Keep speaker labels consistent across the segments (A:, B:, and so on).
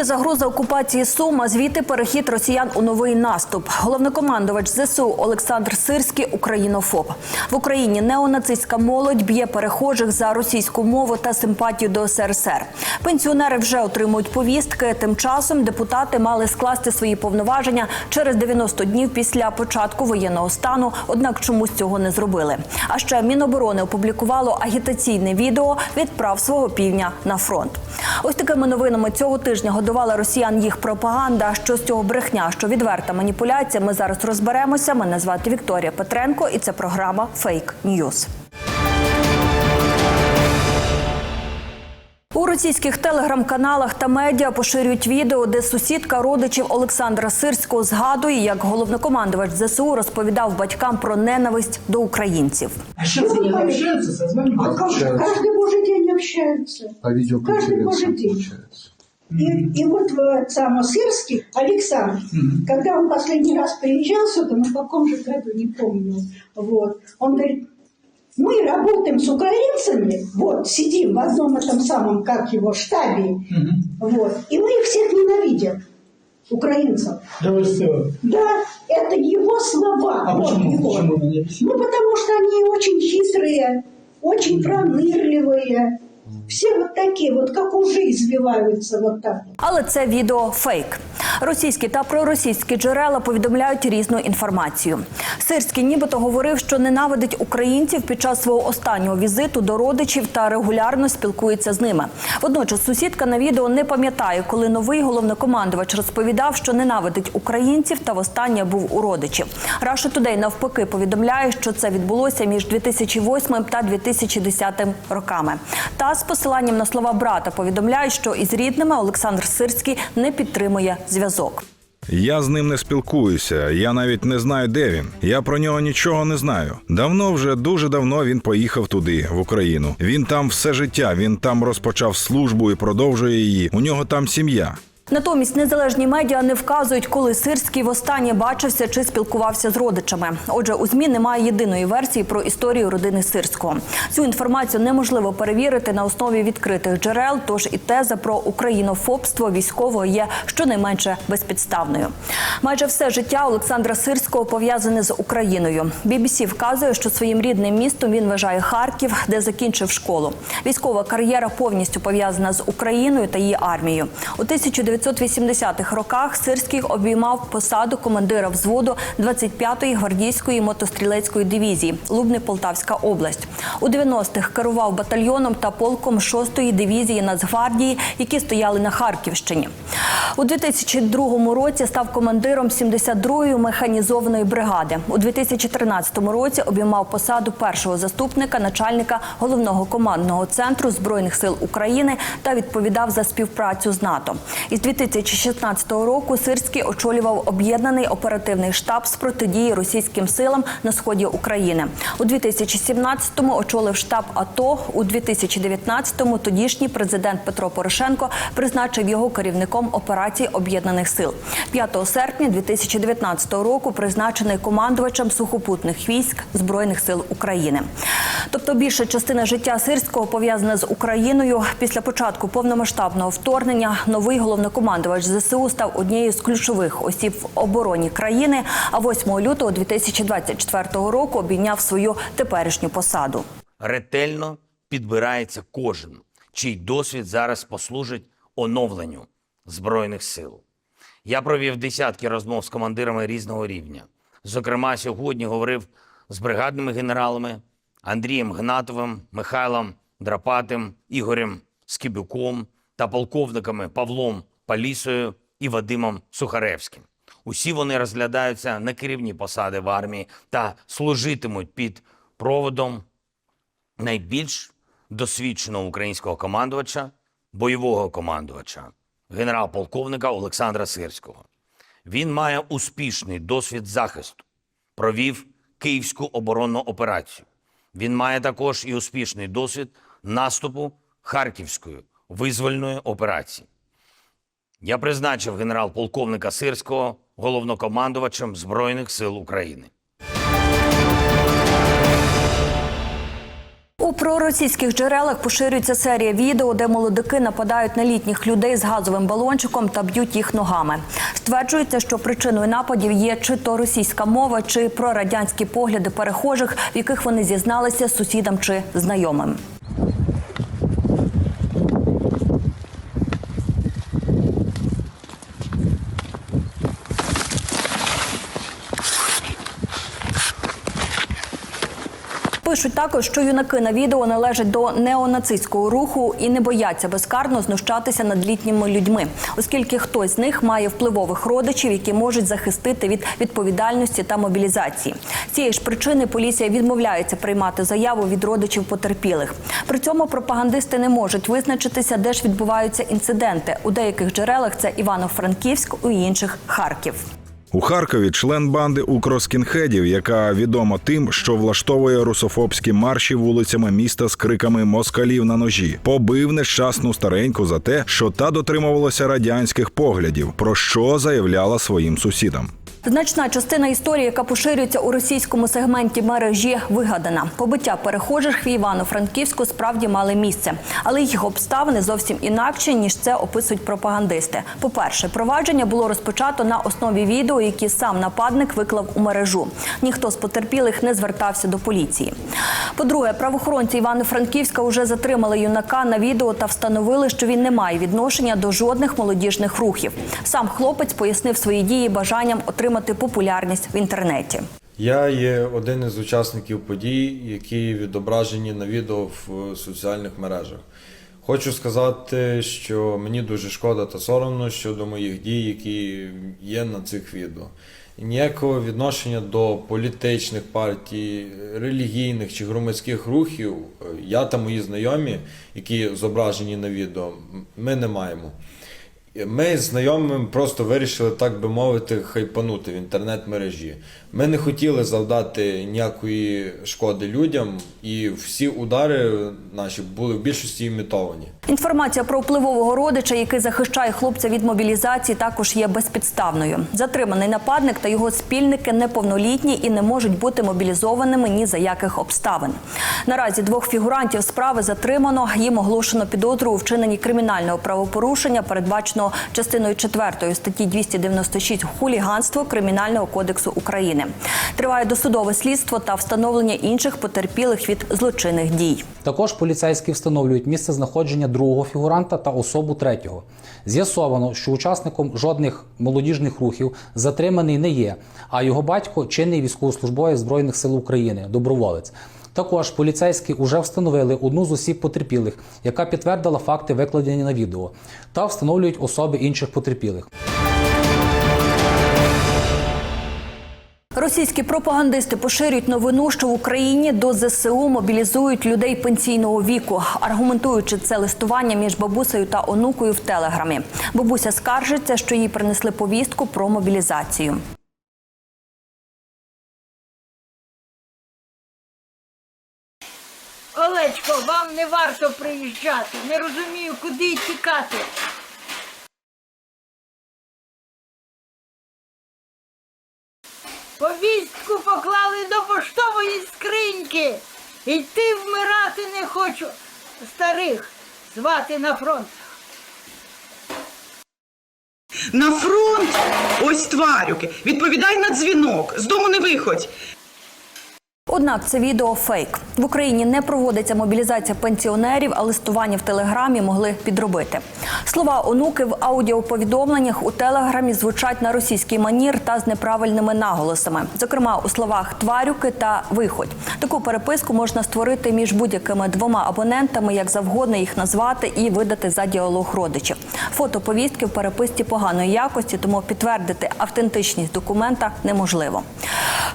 A: Є загроза окупації Сум, а звідти перехід росіян у новий наступ. Головнокомандувач ЗСУ Олександр Сирський українофоб. В Україні неонацистська молодь б'є перехожих за російську мову та симпатію до СРСР. Пенсіонери вже отримують повістки. Тим часом депутати мали скласти свої повноваження через 90 днів після початку воєнного стану. Однак чомусь цього не зробили. А ще Міноборони опублікувало агітаційне відео відправ свого півня на фронт. Ось такими новинами цього тижня годувала росіян їх пропаганда. Що з цього брехня, що відверта маніпуляція. Ми зараз розберемося. Мене звати Вікторія Петренко, і це програма Фейк Ньюз. У російських телеграм-каналах та медіа поширюють відео, де сусідка родичів Олександра Сирського згадує, як головнокомандувач ЗСУ розповідав батькам про ненависть до українців.
B: А созваниваются?
C: А как же? Каждый божий день общаются.
D: по
C: Каждый
D: видеоконференции
C: божий день. И, и вот э, Самосырский Александр,
B: Мгм.
C: когда он последний раз приезжал сюда, ну в каком же году, не помню, вот, он говорит, мы работаем с украинцами, вот, сидим в одном этом самом, как его, штабе,
B: Мгм.
C: вот, и мы их всех ненавидим, украинцев.
B: Да вы что?
C: Да, это его слова.
B: А
C: вот
B: почему?
C: его.
B: Почему
C: Ну, потому что они очень хитрые, очень пронырливые. Все вот такие, вот как ужи извиваются вот так.
A: Але це відео фейк. Російські та проросійські джерела повідомляють різну інформацію. Сирський нібито говорив, що ненавидить українців під час свого останнього візиту до родичів та регулярно спілкується з ними. Водночас сусідка на відео не пам'ятає, коли новий головнокомандувач розповідав, що ненавидить українців та востаннє був у родичів. Russia Today навпаки повідомляє, що це відбулося між 2008 та 2010 роками. Та з посиланням на слова брата повідомляють, що із рідними Олександр Сирський не підтримує зв'язок.
E: Я з ним не спілкуюся. Я навіть не знаю, де він. Я про нього нічого не знаю. Давно вже дуже давно він поїхав туди, в Україну. Він там все життя. Він там розпочав службу і продовжує її. У нього там сім'я.
A: Натомість незалежні медіа не вказують, коли Сирський востаннє бачився чи спілкувався з родичами. Отже, у змі немає єдиної версії про історію родини Сирського. Цю інформацію неможливо перевірити на основі відкритих джерел. Тож і теза про українофобство військового є щонайменше безпідставною. Майже все життя Олександра Сирського пов'язане з Україною. BBC вказує, що своїм рідним містом він вважає Харків, де закінчив школу. Військова кар'єра повністю пов'язана з Україною та її армією. У 1980-х роках Сирський обіймав посаду командира взводу 25-ї гвардійської мотострілецької дивізії Лубни Полтавська область. У 90-х керував батальйоном та полком 6-ї дивізії Нацгвардії, які стояли на Харківщині. У 2002 році став командиром 72-ї механізованої бригади. У 2013 році обіймав посаду першого заступника начальника головного командного центру збройних сил України та відповідав за співпрацю з НАТО. Із 2016 року Сирський очолював об'єднаний оперативний штаб з протидії російським силам на сході України. У 2017-му очолив штаб АТО. У 2019-му тодішній президент Петро Порошенко призначив його керівником операцій об'єднаних сил. 5 серпня 2019 року призначений командувачем сухопутних військ збройних сил України. Тобто більша частина життя Сирського пов'язана з Україною. Після початку повномасштабного вторгнення новий головнокомандувач ЗСУ став однією з ключових осіб в обороні країни. А 8 лютого 2024 року обійняв свою теперішню посаду.
F: ретельно підбирається кожен, чий досвід зараз послужить оновленню Збройних сил. Я провів десятки розмов з командирами різного рівня. Зокрема, сьогодні говорив з бригадними генералами Андрієм Гнатовим, Михайлом Драпатим, Ігорем Скибюком та полковниками Павлом Палісою і Вадимом Сухаревським. Усі вони розглядаються на керівні посади в армії та служитимуть під проводом найбільш досвідченого українського командувача, бойового командувача, генерал-полковника Олександра Сирського. Він має успішний досвід захисту, провів Київську оборонну операцію. Він має також і успішний досвід наступу Харківської визвольної операції. Я призначив генерал-полковника Сирського головнокомандувачем Збройних сил України.
A: У проросійських джерелах поширюється серія відео, де молодики нападають на літніх людей з газовим балончиком та б'ють їх ногами. Стверджується, що причиною нападів є чи то російська мова, чи прорадянські погляди перехожих, в яких вони зізналися сусідам чи знайомим. Пишуть також, що юнаки на відео належать до неонацистського руху і не бояться безкарно знущатися над літніми людьми, оскільки хтось з них має впливових родичів, які можуть захистити від відповідальності та мобілізації. Цієї ж причини поліція відмовляється приймати заяву від родичів потерпілих. При цьому пропагандисти не можуть визначитися, де ж відбуваються інциденти. У деяких джерелах це Івано-Франківськ, у інших Харків.
E: У Харкові член банди укроскінхедів, яка відома тим, що влаштовує русофобські марші вулицями міста з криками москалів на ножі, побив нещасну стареньку за те, що та дотримувалася радянських поглядів, про що заявляла своїм сусідам.
A: Значна частина історії, яка поширюється у російському сегменті мережі, вигадана. Побиття перехожих в Івано-Франківську справді мали місце, але їх обставини зовсім інакші ніж це описують пропагандисти. По-перше, провадження було розпочато на основі відео, які сам нападник виклав у мережу. Ніхто з потерпілих не звертався до поліції. По-друге, правоохоронці Івано-Франківська вже затримали юнака на відео та встановили, що він не має відношення до жодних молодіжних рухів. Сам хлопець пояснив свої дії бажанням отримати популярність в інтернеті.
D: Я є один із учасників подій, які відображені на відео в соціальних мережах. Хочу сказати, що мені дуже шкода та соромно щодо моїх дій, які є на цих відео. Ніякого відношення до політичних партій, релігійних чи громадських рухів е, я та мої знайомі, які зображені на відео, ми не маємо. Ми з знайомим просто вирішили, так би мовити, хайпанути в інтернет-мережі. Ми не хотіли завдати ніякої шкоди людям, і всі удари наші були в більшості імітовані.
A: Інформація про впливового родича, який захищає хлопця від мобілізації, також є безпідставною. Затриманий нападник та його спільники неповнолітні і не можуть бути мобілізованими ні за яких обставин. Наразі двох фігурантів справи затримано. Їм оголошено підозру у вчиненні кримінального правопорушення, передбаченого частиною 4 статті 296 хуліганство Кримінального кодексу України. Триває досудове слідство та встановлення інших потерпілих від злочинних дій.
G: Також поліцейські встановлюють місце знаходження другого фігуранта та особу третього. З'ясовано, що учасником жодних молодіжних рухів затриманий не є, а його батько чинний військовослужбовець Збройних сил України, доброволець. Також поліцейські вже встановили одну з осіб потерпілих, яка підтвердила факти викладені на відео, та встановлюють особи інших потерпілих.
A: Російські пропагандисти поширюють новину, що в Україні до ЗСУ мобілізують людей пенсійного віку, аргументуючи це листування між бабусею та онукою в телеграмі. Бабуся скаржиться, що їй принесли повістку про мобілізацію.
H: Вам не варто приїжджати. Не розумію, куди тікати. Повістку поклали до поштової скриньки. Йти вмирати не хочу. Старих звати на фронт.
I: На фронт! Ось тварюки. Відповідай на дзвінок. З дому не виходь.
A: Однак це відео фейк. В Україні не проводиться мобілізація пенсіонерів, а листування в телеграмі могли підробити. Слова онуки в аудіоповідомленнях у телеграмі звучать на російський манір та з неправильними наголосами, зокрема у словах тварюки та виходь. Таку переписку можна створити між будь-якими двома абонентами, як завгодно їх назвати і видати за діалог родичів. Фото повістки в переписці поганої якості, тому підтвердити автентичність документа неможливо.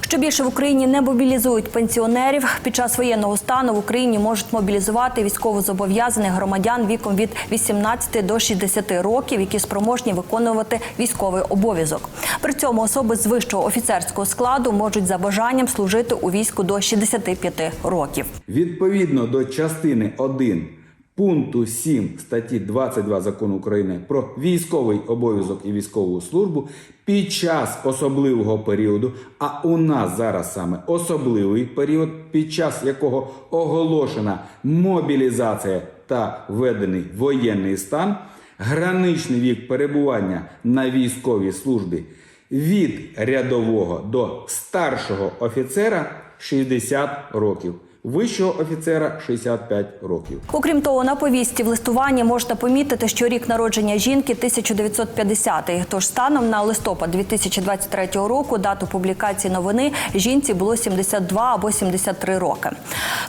A: Що більше в Україні не мобілізують пенсіонерів під час воєнного стану в Україні можуть мобілізувати військовозобов'язаних громадян віком від 18 до 60 років, які спроможні виконувати військовий обов'язок. При цьому особи з вищого офіцерського складу можуть за бажанням служити у війську до 65 років.
J: Відповідно до частини 1 пункту 7 статті 22 закону України про військовий обов'язок і військову службу під час особливого періоду, а у нас зараз саме особливий період, під час якого оголошена мобілізація та введений воєнний стан, граничний вік перебування на військовій службі від рядового до старшого офіцера 60 років, вищого офіцера 65 років.
A: Окрім того, на повісті в листуванні можна помітити, що рік народження жінки 1950. Тож станом на листопад 2023 року дату публікації новини жінці було 72 або 73 роки.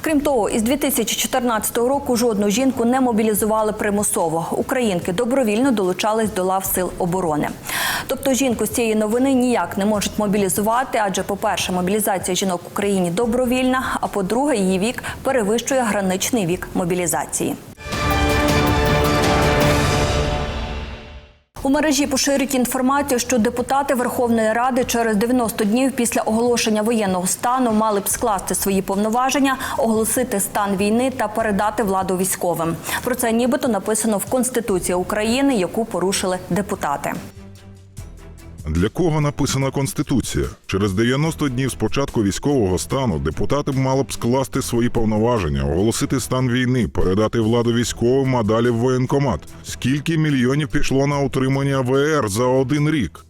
A: Крім того, із 2014 року жодну жінку не мобілізували примусово. Українки добровільно долучались до лав сил оборони. Тобто жінку з цієї новини ніяк не можуть мобілізувати, адже, по-перше, мобілізація жінок в Україні добровільна, а по-друге, її вік перевищує граничний вік мобілізації. У мережі поширюють інформацію, що депутати Верховної Ради через 90 днів після оголошення воєнного стану мали б скласти свої повноваження, оголосити стан війни та передати владу військовим. Про це нібито написано в Конституції України, яку порушили депутати.
K: Для кого написана конституція? Через 90 днів з початку військового стану депутати мали б скласти свої повноваження, оголосити стан війни, передати владу військовим, а далі в воєнкомат. Скільки мільйонів пішло на утримання ВР за один рік?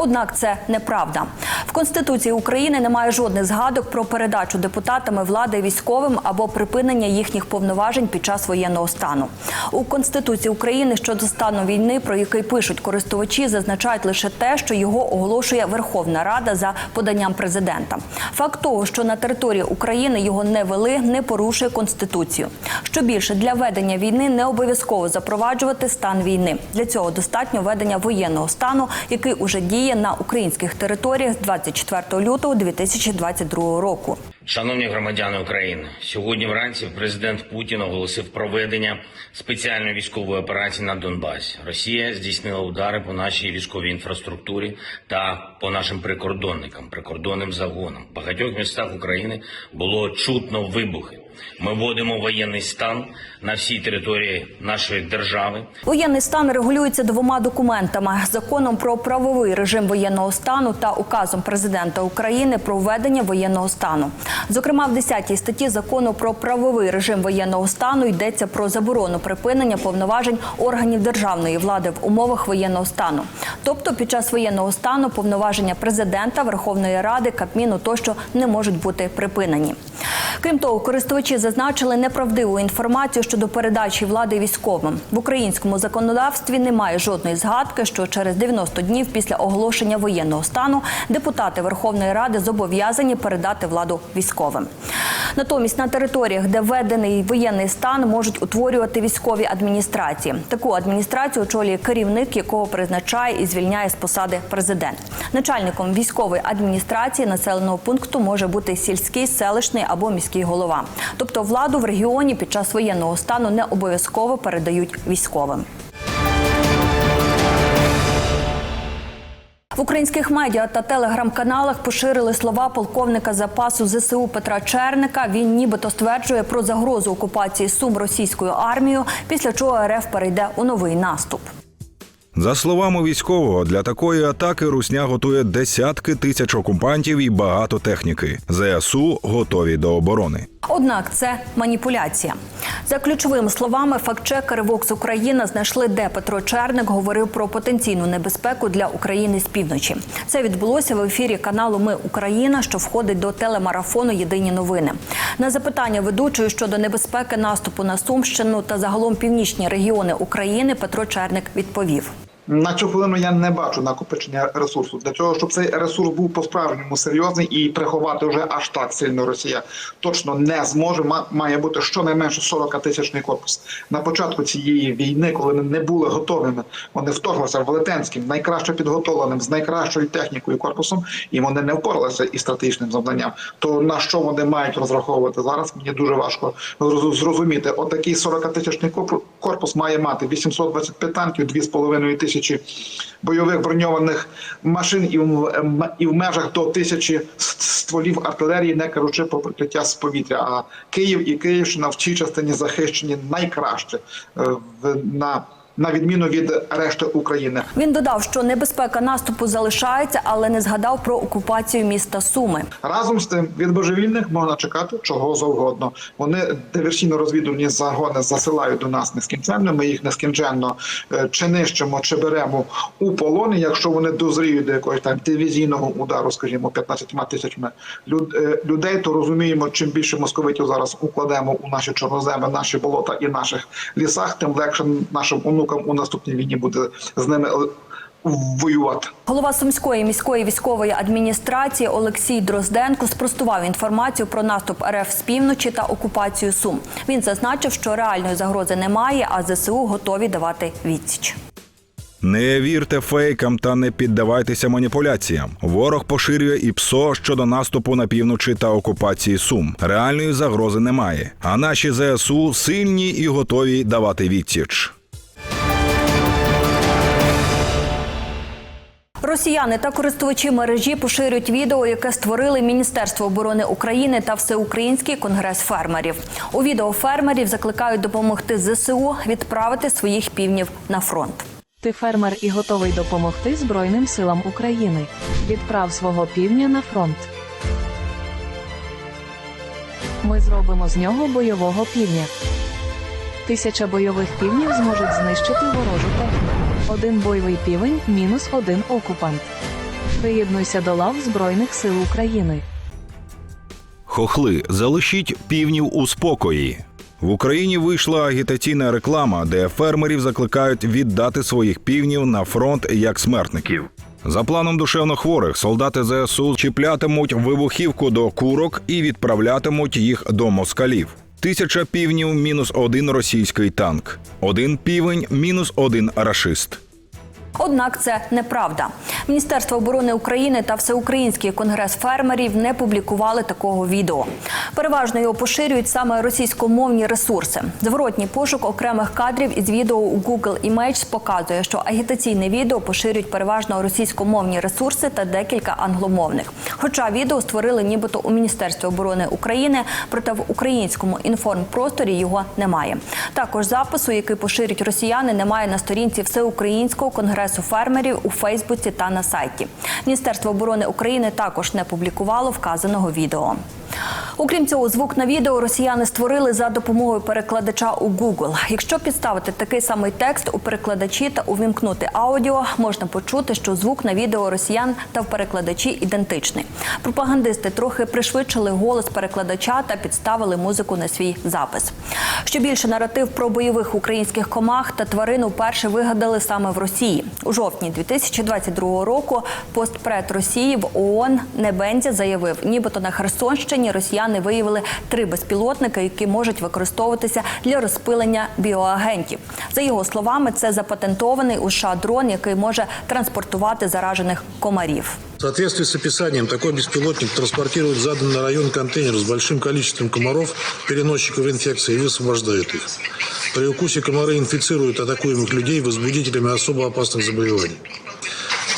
A: Однак це неправда. В Конституції України немає жодних згадок про передачу депутатами влади військовим або припинення їхніх повноважень під час воєнного стану. У Конституції України щодо стану війни, про який пишуть користувачі, зазначають лише те, що його оголошує Верховна Рада за поданням президента. Факт того, що на території України його не вели, не порушує конституцію. Що більше для ведення війни не обов'язково запроваджувати стан війни. Для цього достатньо ведення воєнного стану, який уже діє на українських територіях з 24 лютого 2022 року.
F: Шановні громадяни України, сьогодні вранці президент Путін оголосив проведення спеціальної військової операції на Донбасі. Росія здійснила удари по нашій військовій інфраструктурі та по нашим прикордонникам, прикордонним загонам. В багатьох містах України було чутно вибухи. Ми вводимо воєнний стан на всій території нашої держави.
A: Воєнний стан регулюється двома документами: законом про правовий режим воєнного стану та указом президента України про введення воєнного стану. Зокрема, в 10 статті закону про правовий режим воєнного стану йдеться про заборону припинення повноважень органів державної влади в умовах воєнного стану. Тобто, під час воєнного стану повноваження президента, Верховної Ради, Кабміну тощо не можуть бути припинені. Крім того, користувачі зазначили неправдиву інформацію щодо передачі влади військовим. В українському законодавстві немає жодної згадки, що через 90 днів після оголошення воєнного стану депутати Верховної Ради зобов'язані передати владу військовим. Натомість на територіях, де введений воєнний стан, можуть утворювати військові адміністрації. Таку адміністрацію очолює керівник, якого призначає і звільняє з посади президент. Начальником військової адміністрації населеного пункту може бути сільський, селищний або міський голова. Тобто владу в регіоні під час воєнного стану не обов'язково передають військовим. В українських медіа та телеграм-каналах поширили слова полковника запасу ЗСУ Петра Черника. Він нібито стверджує про загрозу окупації Сум російською армією, після чого РФ перейде у новий наступ.
E: За словами військового, для такої атаки Русня готує десятки тисяч окупантів і багато техніки. ЗСУ готові до оборони.
A: Однак це маніпуляція. За ключовими словами, фактчекери Вокс Україна знайшли, де Петро Черник говорив про потенційну небезпеку для України з півночі. Це відбулося в ефірі каналу Ми Україна, що входить до телемарафону Єдині новини. На запитання ведучої щодо небезпеки наступу на Сумщину та загалом північні регіони України Петро Черник відповів.
L: На цю хвилину я не бачу накопичення ресурсу для того, щоб цей ресурс був по-справжньому серйозний і приховати вже аж так сильно Росія точно не зможе. Ма- Має бути щонайменше 40 тисячний корпус. На початку цієї війни, коли вони не були готовими, вони вторглися велетенським, найкраще підготовленим, з найкращою технікою корпусом, і вони не впоралися із стратегічним завданням. То на що вони мають розраховувати зараз? Мені дуже важко зрозуміти. Отакий 40 тисячний корпус має мати 825 танків, 2,5 тисячі тисячі бойових броньованих машин і в, і в межах до тисячі стволів артилерії, не кажучи про прикриття з повітря. А Київ і Київщина в цій частині захищені найкраще е, на, на відміну від решти України.
A: Він додав, що небезпека наступу залишається, але не згадав про окупацію міста Суми.
L: Разом з тим від божевільних можна чекати чого завгодно. Вони диверсійно-розвідувальні загони засилають до нас нескінченно. Ми їх нескінченно е, чи нищимо, чи беремо у полон. Якщо вони дозріють до якогось там дивізійного удару, скажімо, 15 тисячами е, людей, то розуміємо, чим більше московитів зараз укладемо у наші чорноземи, наші болота і наших лісах, тим легше нашим онукам у наступній війні буде з ними е, воювати.
A: Голова Сумської міської військової адміністрації Олексій Дрозденко спростував інформацію про наступ РФ з півночі та окупацію Сум. Він зазначив, що реальної загрози немає, а ЗСУ готові давати відсіч.
E: Не вірте фейкам та не піддавайтеся маніпуляціям. Ворог поширює і ПСО щодо наступу на півночі та окупації Сум. Реальної загрози немає. А наші ЗСУ сильні і готові давати відсіч.
A: Росіяни та користувачі мережі поширюють відео, яке створили Міністерство оборони України та Всеукраїнський конгрес фермерів. У відео фермерів закликають допомогти ЗСУ відправити своїх півнів на фронт.
M: Ти фермер і готовий допомогти Збройним силам України. Відправ свого півня на фронт. Ми зробимо з нього бойового півня. Тисяча бойових півнів зможуть знищити ворожу техніку. Один бойовий півень мінус один окупант. Приєднуйся до лав Збройних сил України.
E: Хохли, залишіть півнів у спокої. В Україні вийшла агітаційна реклама, де фермерів закликають віддати своїх півнів на фронт як смертників. За планом душевнохворих, солдати ЗСУ чіплятимуть вибухівку до курок і відправлятимуть їх до москалів. Тисяча півнів мінус один російський танк, один півень мінус один рашист.
A: Однак це неправда. Міністерство оборони України та Всеукраїнський конгрес фермерів не публікували такого відео. Переважно його поширюють саме російськомовні ресурси. Зворотній пошук окремих кадрів із відео у Google Images показує, що агітаційне відео поширюють переважно російськомовні ресурси та декілька англомовних. Хоча відео створили нібито у Міністерстві оборони України, проте в українському інформпросторі його немає. Також запису, який поширюють росіяни, немає на сторінці Всеукраїнського конгресу фермерів у Фейсбуці та на сайті. Міністерство оборони України також не публікувало вказаного відео. Окрім цього, звук на відео росіяни створили за допомогою перекладача у Google. Якщо підставити такий самий текст у перекладачі та увімкнути аудіо, можна почути, що звук на відео росіян та в перекладачі ідентичний. Пропагандисти трохи пришвидшили голос перекладача та підставили музику на свій запис. Що більше наратив про бойових українських комах та тварин вперше вигадали саме в Росії. У жовтні 2022 року постпред Росії в ООН Небензя заявив, нібито на Херсонщині росіяни виявили три безпілотники, які можуть використовуватися для розпилення біоагентів. За його словами, це запатентований у США дрон, який може транспортувати заражених комарів.
N: В соответствии с описанием, такой беспилотник транспортирует в заданный район контейнер с большим количеством комаров, переносчиков инфекции, и высвобождает их. При укусе комары инфицируют атакуемых людей возбудителями особо опасных заболеваний.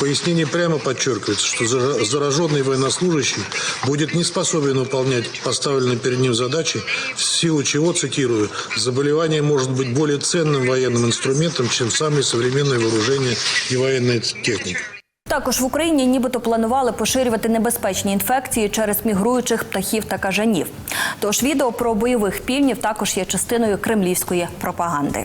N: В пояснении прямо подчеркивается, что зара- зараженный военнослужащий будет не способен выполнять поставленные перед ним задачи, в силу чего, цитирую, заболевание может быть более ценным военным инструментом, чем самые современные вооружения и военная техника.
A: Також в Україні нібито планували поширювати небезпечні інфекції через мігруючих птахів та кажанів. Тож відео про бойових півнів також є частиною кремлівської пропаганди.